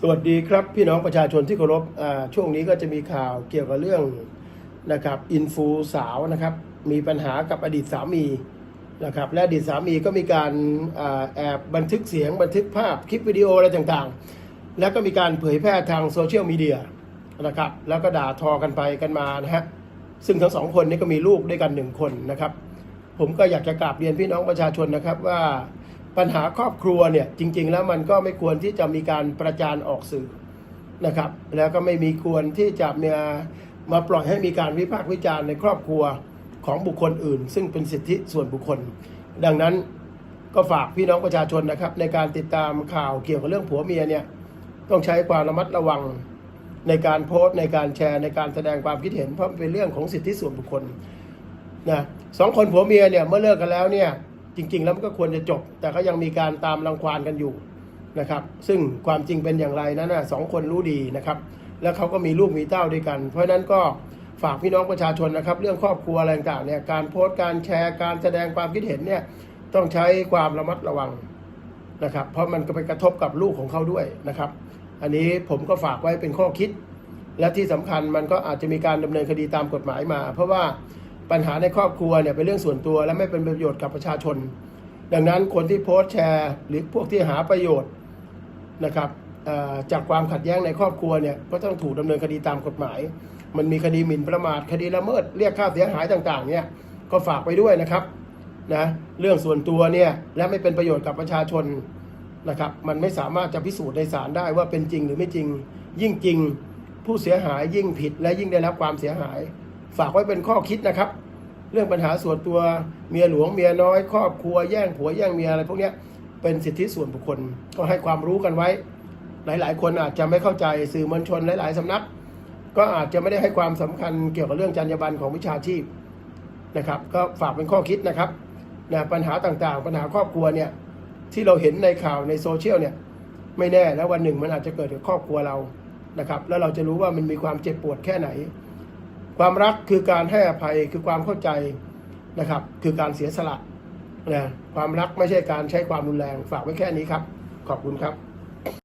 สวัสดีครับพี่น้องประชาชนที่เคารพช่วงนี้ก็จะมีข่าวเกี่ยวกับเรื่องนะครับอินฟูสาวนะครับมีปัญหากับอดีตสามีนะครับและอดีตสามีก็มีการอแอบบันทึกเสียงบันทึกภาพคลิปวิดีโออะไรต่างๆ แล้วก็มีการเผยแพร่ทางโซเชียลมีเดียนะครับแล้วก็ด่าทอกันไปกันมานะฮะซึ่งทั้งสองคนนี้ก็มีลูกด้วยกันหนึ่งคนนะครับ ผมก็อยากจะกราบเรียนพี่น้องประชาชนนะครับว่า ปัญหาครอบครัวเนี่ยจริง ๆ แล้วมันก็ไม่ควรที่จะมีการประจานออกสื่อนะครับ แล้วก็ไม่มีควรที่จะมามาปล่อยให้มีการวิพากษ์วิจารณ์ในครอบครัวของบุคคลอื่น ซึ่งเป็นสิทธิส่วนบุคคล ดังนั้นก็ฝากพี่น้องประชาชนนะครับ ในการติดตามข่าวเกี่ยวกับเรื่องผัวเมียเนี่ยต้องใช้ความระมัดระวังในการโพสต์ในการแชร์ในการแสดงความคิดเห็นเพราะเป็นเรื่องของสิทธิส่วนบุคคลนะสองคนผัวเมียเนี่ยเมื่อเลิกกันแล้วเนี่ย จริง ๆ แล้วมันก็ควรจะจบ แต่ก็ยังมีการตามรังควานกันอยู่นะครับ ซึ่งความจริงเป็นอย่างไรนั้นนะสองคนรู้ดีนะครับ แล้วเขาก็มีลูกมีเต้าด้วยกัน เพราะฉะนั้นก็ฝากพี่น้องประชาชนนะครับ เรื่องครอบครัวอะไรต่างๆเนี่ยการโพสต์การแชร์การแสดงความคิดเห็นเนี่ยต้องใช้ความระมัดระวังนะครับ เพราะมันก็ไปกระทบกับลูกของเขาด้วยนะครับ อันนี้ผมก็ฝากไว้เป็นข้อคิด และที่สำคัญมันก็อาจจะมีการดำเนินคดีตามกฎหมายมา เพราะว่า ปัญหาในครอบครัวเนี่ยเป็นเรื่องส่วนตัว และไม่เป็นประโยชน์กับประชาชน ดังนั้นคนที่โพสต์แชร์ หรือพวกที่หาประโยชน์นะครับจากความขัดแย้งในครอบครัวเนี่ยก็ต้องถูกดำเนินคดีตามกฎหมาย มันมีคดีหมิ่นประมาทคดีละเมิดเรียกค่าเสียหายต่างๆเนี่ยก็ฝากไปด้วยนะครับนะเรื่องส่วนตัวเนี่ยและไม่เป็นประโยชน์กับประชาชนนะครับมันไม่สามารถจะพิสูจน์ในศาลได้ว่าเป็นจริงหรือไม่จริง ยิ่งจริงผู้เสียหายยิ่งผิดและยิ่งได้รับความเสียหาย ฝากไว้เป็นข้อคิดนะครับ เรื่องปัญหาส่วนตัวเมียหลวงเมียน้อย ครอบครัวแย่งผัวแย่งเมียอะไรพวกนี้เป็นสิทธิส่วนบุคคลก็ให้ความรู้กันไว้ หลาย ๆ คนอาจจะไม่เข้าใจสื่อมวลชนหลาย ๆสำนัก ก็อาจจะไม่ได้ให้ความสำคัญเกี่ยวกับเรื่องจรรยาบรรณของวิชาชีพนะครับ ก็ฝากเป็นข้อคิดนะครับนะปัญหาต่างๆ ปัญหาครอบครัวเนี่ยที่เราเห็นในข่าวในโซเชียลเนี่ยไม่แน่แล้ววันหนึ่งมันอาจจะเกิดกับครอบครัวเรานะครับ แล้วเราจะรู้ว่ามันมีความเจ็บปวดแค่ไหน ความรักคือการให้อภัยคือความเข้าใจนะครับ คือการเสียสละนะความรักไม่ใช่การใช้ความรุนแรงฝากไว้แค่นี้ครับ ขอบคุณครับ